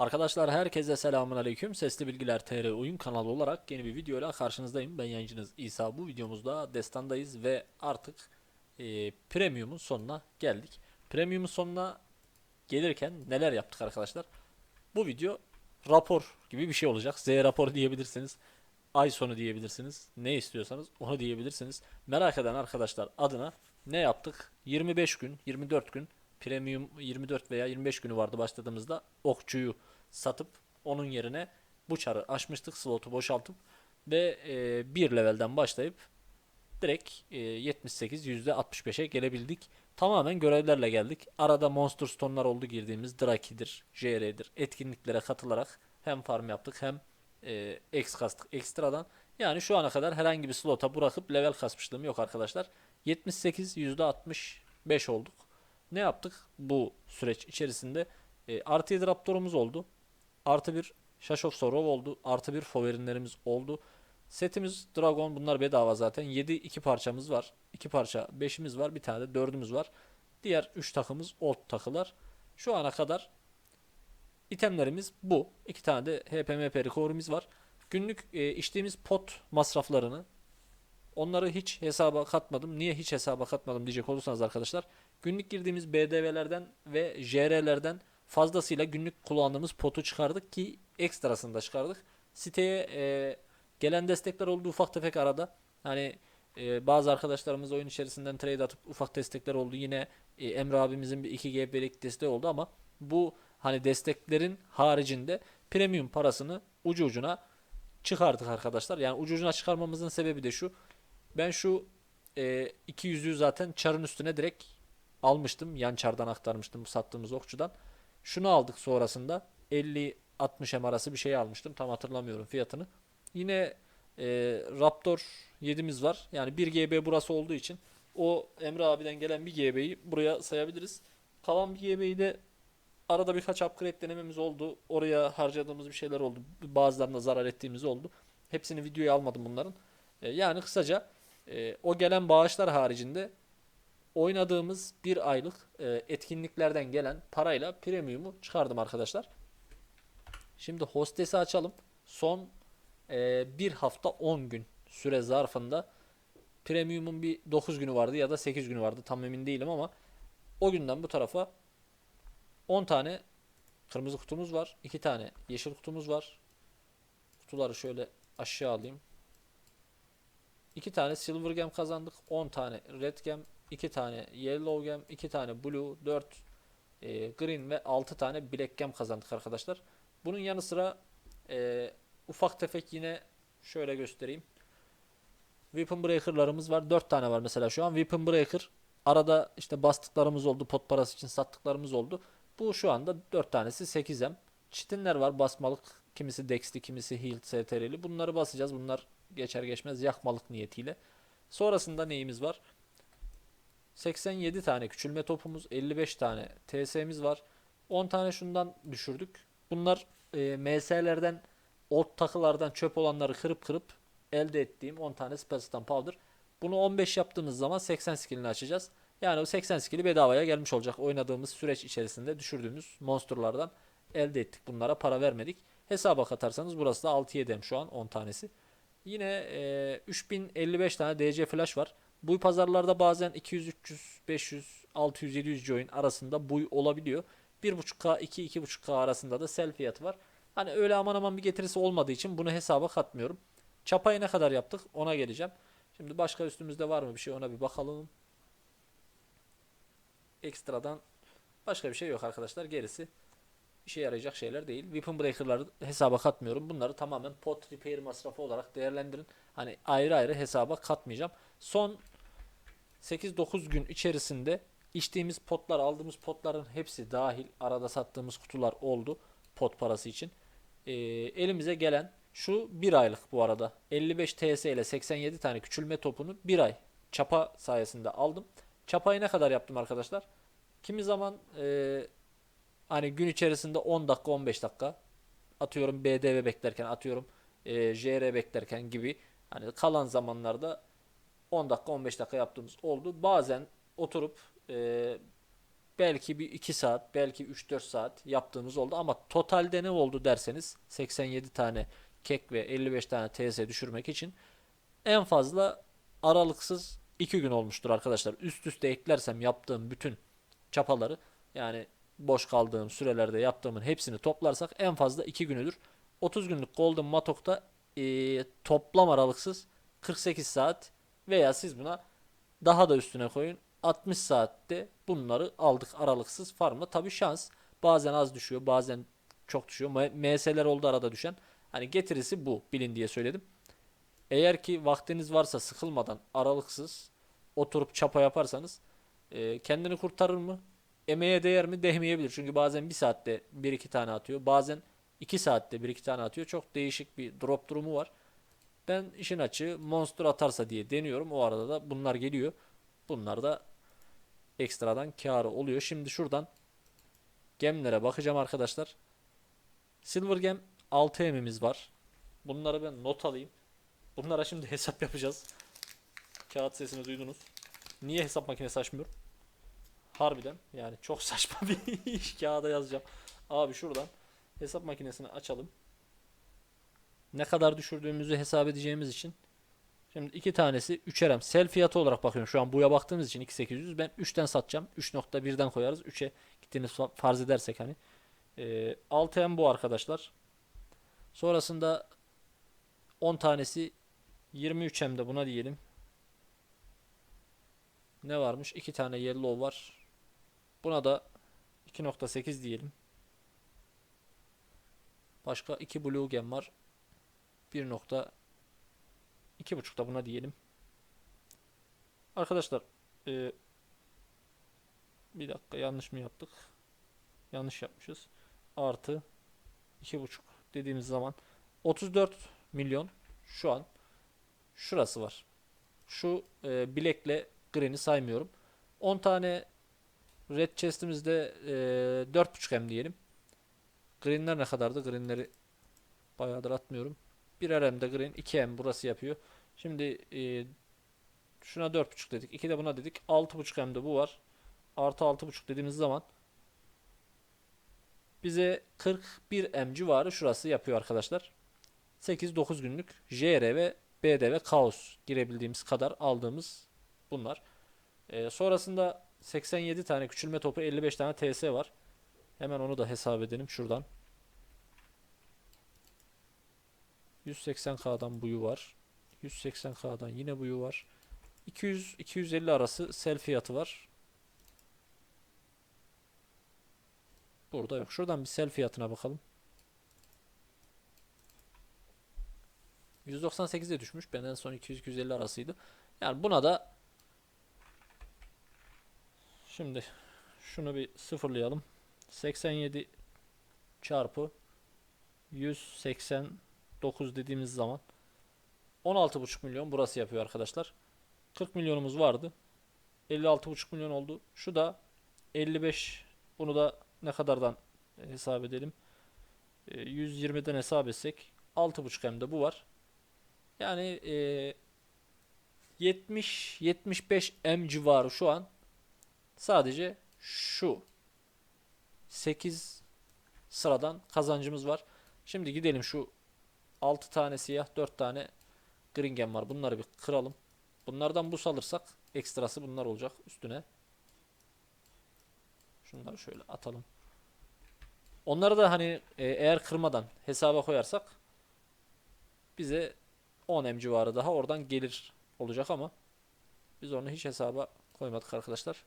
Arkadaşlar herkese selamun aleyküm. Sesli Bilgiler TR oyun kanalı olarak yeni bir videoyla karşınızdayım. Ben yayıncınız İsa. Bu videomuzda Destan'dayız ve artık e, Premium'un sonuna geldik. Premium'un sonuna gelirken neler yaptık arkadaşlar? Bu video rapor gibi bir şey olacak. Z rapor diyebilirsiniz. Ay sonu diyebilirsiniz. Ne istiyorsanız onu diyebilirsiniz. Merak eden arkadaşlar adına ne yaptık? 25 gün, 24 gün premium 24 veya 25 günü vardı başladığımızda okçuyu satıp onun yerine bu çarı açmıştık slotu boşaltıp ve e, bir levelden başlayıp direkt e, 78 %65'e gelebildik. Tamamen görevlerle geldik. Arada Monster Stone'lar oldu girdiğimiz Draki'dir, JR'dir. Etkinliklere katılarak hem farm yaptık hem e, X kastık ekstradan. Yani şu ana kadar herhangi bir slota bırakıp level kasmışlığım yok arkadaşlar. 78 %65 olduk. Ne yaptık bu süreç içerisinde? E, 7 Raptor'umuz oldu. Artı bir of Sorrow oldu. Artı bir Foverinlerimiz oldu. Setimiz Dragon bunlar bedava zaten. 7 2 parçamız var. 2 parça 5'imiz var. Bir tane de 4'ümüz var. Diğer 3 takımız old takılar. Şu ana kadar itemlerimiz bu. 2 tane de HPMP recovery'miz var. Günlük e, içtiğimiz pot masraflarını onları hiç hesaba katmadım. Niye hiç hesaba katmadım diyecek olursanız arkadaşlar. Günlük girdiğimiz BDV'lerden ve JR'lerden fazlasıyla günlük kullandığımız potu çıkardık ki ekstrasını da çıkardık. Siteye e, gelen destekler oldu ufak tefek arada. Hani e, bazı arkadaşlarımız oyun içerisinden trade atıp ufak destekler oldu. Yine e, Emre abimizin bir 2 GB'lik desteği oldu ama bu hani desteklerin haricinde premium parasını ucu ucuna çıkardık arkadaşlar. Yani ucu ucuna çıkarmamızın sebebi de şu. Ben şu e, 200'ü zaten çarın üstüne direkt almıştım. Yan çardan aktarmıştım bu sattığımız okçudan. Şunu aldık sonrasında 50-60 M arası bir şey almıştım. Tam hatırlamıyorum fiyatını. Yine e, Raptor 7'miz var. Yani 1 GB burası olduğu için o Emre abiden gelen bir GB'yi buraya sayabiliriz. Kalan bir GB'yi de arada birkaç upgrade denememiz oldu. Oraya harcadığımız bir şeyler oldu. Bazılarına zarar ettiğimiz oldu. Hepsini videoya almadım bunların. E, yani kısaca e, o gelen bağışlar haricinde oynadığımız bir aylık e, etkinliklerden gelen parayla premium'u çıkardım arkadaşlar. Şimdi hostesi açalım. Son e, bir hafta 10 gün süre zarfında premium'un bir 9 günü vardı ya da 8 günü vardı tam emin değilim ama o günden bu tarafa 10 tane kırmızı kutumuz var. 2 tane yeşil kutumuz var. Kutuları şöyle aşağı alayım. 2 tane silver gem kazandık. 10 tane red gem 2 tane yellow gem, 2 tane blue, 4 e, green ve 6 tane black gem kazandık arkadaşlar. Bunun yanı sıra e, ufak tefek yine şöyle göstereyim. Weapon Breaker'larımız var. 4 tane var mesela şu an. Weapon Breaker arada işte bastıklarımız oldu. Pot parası için sattıklarımız oldu. Bu şu anda 4 tanesi 8M. Çitinler var basmalık. Kimisi Dex'li, kimisi Healed, STR'li. Bunları basacağız. Bunlar geçer geçmez yakmalık niyetiyle. Sonrasında neyimiz var? 87 tane küçülme topumuz, 55 tane TS'miz var. 10 tane şundan düşürdük. Bunlar e, MS'lerden, old takılardan çöp olanları kırıp kırıp elde ettiğim 10 tane Spellstan Powder. Bunu 15 yaptığımız zaman 80 skillini açacağız. Yani o 80 skill'i bedavaya gelmiş olacak. Oynadığımız süreç içerisinde düşürdüğümüz monsterlardan elde ettik. Bunlara para vermedik. Hesaba katarsanız burası da 6-7 şu an 10 tanesi. Yine e, 3055 tane DC flash var. Buy pazarlarda bazen 200, 300, 500, 600, 700 join arasında buy olabiliyor. 1.5K, 2, 2.5K arasında da sell fiyatı var. Hani öyle aman aman bir getirisi olmadığı için bunu hesaba katmıyorum. Çapayı ne kadar yaptık ona geleceğim. Şimdi başka üstümüzde var mı bir şey ona bir bakalım. Ekstradan başka bir şey yok arkadaşlar. Gerisi işe yarayacak şeyler değil. Weapon Breaker'ları hesaba katmıyorum. Bunları tamamen pot repair masrafı olarak değerlendirin. Hani ayrı ayrı hesaba katmayacağım. Son 8-9 gün içerisinde içtiğimiz potlar, aldığımız potların hepsi dahil arada sattığımız kutular oldu pot parası için. Ee, elimize gelen şu bir aylık bu arada 55 TS ile 87 tane küçülme topunu bir ay çapa sayesinde aldım. Çapayı ne kadar yaptım arkadaşlar? Kimi zaman e, hani gün içerisinde 10 dakika 15 dakika atıyorum BDV beklerken atıyorum e, JR beklerken gibi hani kalan zamanlarda 10 dakika 15 dakika yaptığımız oldu. Bazen oturup e, belki bir 2 saat, belki 3-4 saat yaptığımız oldu ama totalde ne oldu derseniz 87 tane kek ve 55 tane TS düşürmek için en fazla aralıksız 2 gün olmuştur arkadaşlar. Üst üste eklersem yaptığım bütün çapaları yani boş kaldığım sürelerde yaptığımın hepsini toplarsak en fazla 2 günüdür. 30 günlük Golden Matok'ta eee, toplam aralıksız 48 saat veya siz buna daha da üstüne koyun 60 saatte bunları aldık aralıksız farmla. Tabi şans bazen az düşüyor bazen çok düşüyor. MS'ler oldu arada düşen. Hani getirisi bu bilin diye söyledim. Eğer ki vaktiniz varsa sıkılmadan aralıksız oturup çapa yaparsanız e, kendini kurtarır mı? Emeğe değer mi? Değmeyebilir. Çünkü bazen bir saatte bir iki tane atıyor. Bazen iki saatte bir iki tane atıyor. Çok değişik bir drop durumu var. Ben işin açığı monster atarsa diye deniyorum. O arada da bunlar geliyor. Bunlar da ekstradan karı oluyor. Şimdi şuradan gemlere bakacağım arkadaşlar. Silver Gem 6 emimiz var. Bunları ben not alayım. Bunlara şimdi hesap yapacağız. Kağıt sesini duydunuz. Niye hesap makinesi açmıyorum? Harbiden yani çok saçma bir iş kağıda yazacağım. Abi şuradan hesap makinesini açalım. Ne kadar düşürdüğümüzü hesap edeceğimiz için. Şimdi iki tanesi 3'er em. Sel fiyatı olarak bakıyorum. Şu an buya baktığımız için 2800. Ben 3'ten satacağım. 3.1'den koyarız. 3'e gittiğini fa- farz edersek hani. Ee, 6 em bu arkadaşlar. Sonrasında 10 tanesi 23 em de buna diyelim. Ne varmış? 2 tane yellow var. Buna da 2.8 diyelim. Başka 2 blue gem var. 1. İki buçuk da buna diyelim. Arkadaşlar e, bir dakika yanlış mı yaptık? Yanlış yapmışız. Artı iki buçuk dediğimiz zaman 34 milyon şu an şurası var. Şu e, bilekle green'i saymıyorum. 10 tane red chest'imizde e, 4.5 M diyelim. Green'ler ne kadardı? Green'leri bayağıdır atmıyorum. 1 RM de green, 2 M burası yapıyor. Şimdi e, şuna 4.5 dedik. 2 de buna dedik. 6.5 M de bu var. Artı 6.5 dediğimiz zaman bize 41 M civarı şurası yapıyor arkadaşlar. 8-9 günlük JR ve BD ve Kaos girebildiğimiz kadar aldığımız bunlar. E, sonrasında 87 tane küçülme topu 55 tane TS var. Hemen onu da hesap edelim şuradan. 180K'dan buyu var. 180K'dan yine buyu var. 200-250 arası sel fiyatı var. Burada yok. Şuradan bir sel fiyatına bakalım. 198'e düşmüş. Benden son 200-250 arasıydı. Yani buna da şimdi şunu bir sıfırlayalım. 87 çarpı 189 dediğimiz zaman 16,5 milyon burası yapıyor arkadaşlar. 40 milyonumuz vardı. 56,5 milyon oldu. Şu da 55. Bunu da ne kadardan hesap edelim? E, 120'den hesap etsek 6,5 hem de bu var. Yani e, 70-75 M civarı şu an sadece şu 8 sıradan kazancımız var. Şimdi gidelim şu 6 tane siyah 4 tane Gringen var. Bunları bir kıralım. Bunlardan bus alırsak ekstrası bunlar olacak üstüne. Şunları şöyle atalım. Onları da hani e, eğer kırmadan hesaba koyarsak bize 10 M civarı daha oradan gelir olacak ama biz onu hiç hesaba koymadık arkadaşlar.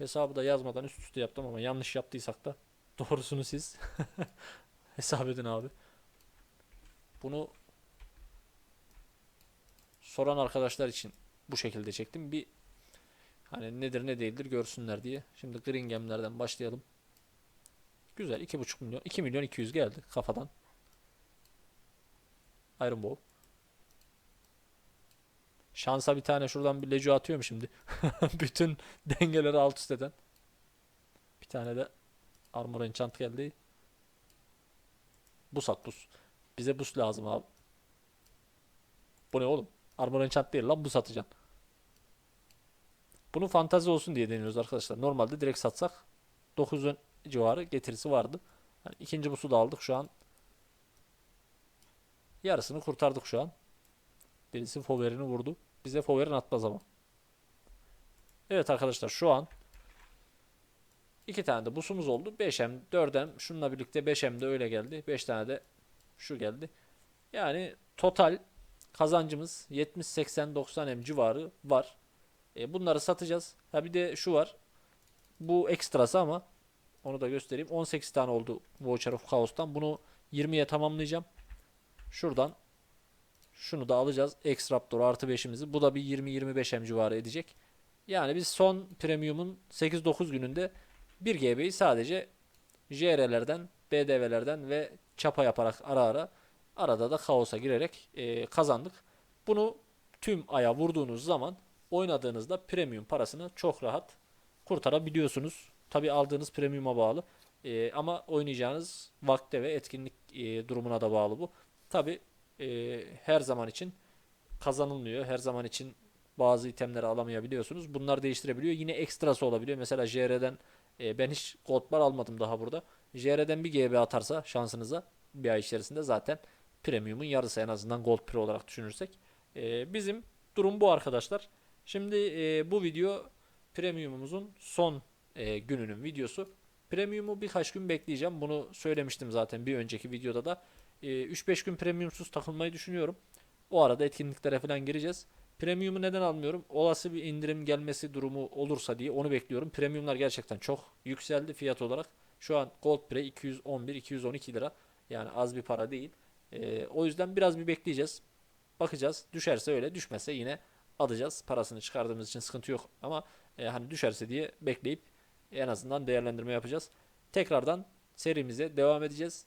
Hesabı da yazmadan üst üste yaptım ama yanlış yaptıysak da doğrusunu siz hesap edin abi. Bunu soran arkadaşlar için bu şekilde çektim. Bir hani nedir ne değildir görsünler diye. Şimdi Green Gem'lerden başlayalım. Güzel 2,5 milyon 2 milyon 200 geldi kafadan. Iron Ball. Şansa bir tane şuradan bir lecu atıyorum şimdi. Bütün dengeleri alt üst eden. Bir tane de Armor Enchant geldi. Bus at bus. Bize bus lazım abi. Bu ne oğlum? Armor enchant değil lan bu satacaksın. Bunu fantazi olsun diye deniyoruz arkadaşlar. Normalde direkt satsak 9'un civarı getirisi vardı. Yani ikinci busu da aldık şu an. Yarısını kurtardık şu an. Birisi Fover'ini vurdu. Bize Fover'in atmaz ama. Evet arkadaşlar şu an iki tane de busumuz oldu. 5M, 4M şununla birlikte 5M de öyle geldi. 5 tane de şu geldi. Yani total kazancımız 70 80 90 M civarı var. E, bunları satacağız. Ha bir de şu var. Bu ekstrası ama onu da göstereyim. 18 tane oldu Voucher of Chaos'tan. Bunu 20'ye tamamlayacağım. Şuradan şunu da alacağız. X Raptor artı 5'imizi. Bu da bir 20-25 M civarı edecek. Yani biz son premium'un 8-9 gününde 1 GB'yi sadece JR'lerden, BDV'lerden ve çapa yaparak ara ara arada da kaosa girerek e, kazandık. Bunu tüm aya vurduğunuz zaman oynadığınızda premium parasını çok rahat kurtarabiliyorsunuz. Tabi aldığınız premium'a bağlı. E, ama oynayacağınız vakte ve etkinlik e, durumuna da bağlı bu. Tabi her zaman için kazanılmıyor. Her zaman için bazı itemleri alamayabiliyorsunuz. Bunlar değiştirebiliyor. Yine ekstrası olabiliyor. Mesela JR'den e, ben hiç gold bar almadım daha burada. JR'den bir GB atarsa şansınıza bir ay içerisinde zaten premium'un yarısı en azından gold pro olarak düşünürsek. E, bizim durum bu arkadaşlar. Şimdi e, bu video premium'umuzun son e, gününün videosu. Premium'u birkaç gün bekleyeceğim. Bunu söylemiştim zaten bir önceki videoda da. E, 3-5 gün premiumsuz takılmayı düşünüyorum. O arada etkinliklere falan gireceğiz. Premium'u neden almıyorum? Olası bir indirim gelmesi durumu olursa diye onu bekliyorum. Premium'lar gerçekten çok yükseldi fiyat olarak. Şu an Gold Pre 211-212 lira. Yani az bir para değil. Ee, o yüzden biraz bir bekleyeceğiz. Bakacağız. Düşerse öyle, düşmezse yine alacağız. Parasını çıkardığımız için sıkıntı yok. Ama e, hani düşerse diye bekleyip en azından değerlendirme yapacağız. Tekrardan serimize devam edeceğiz.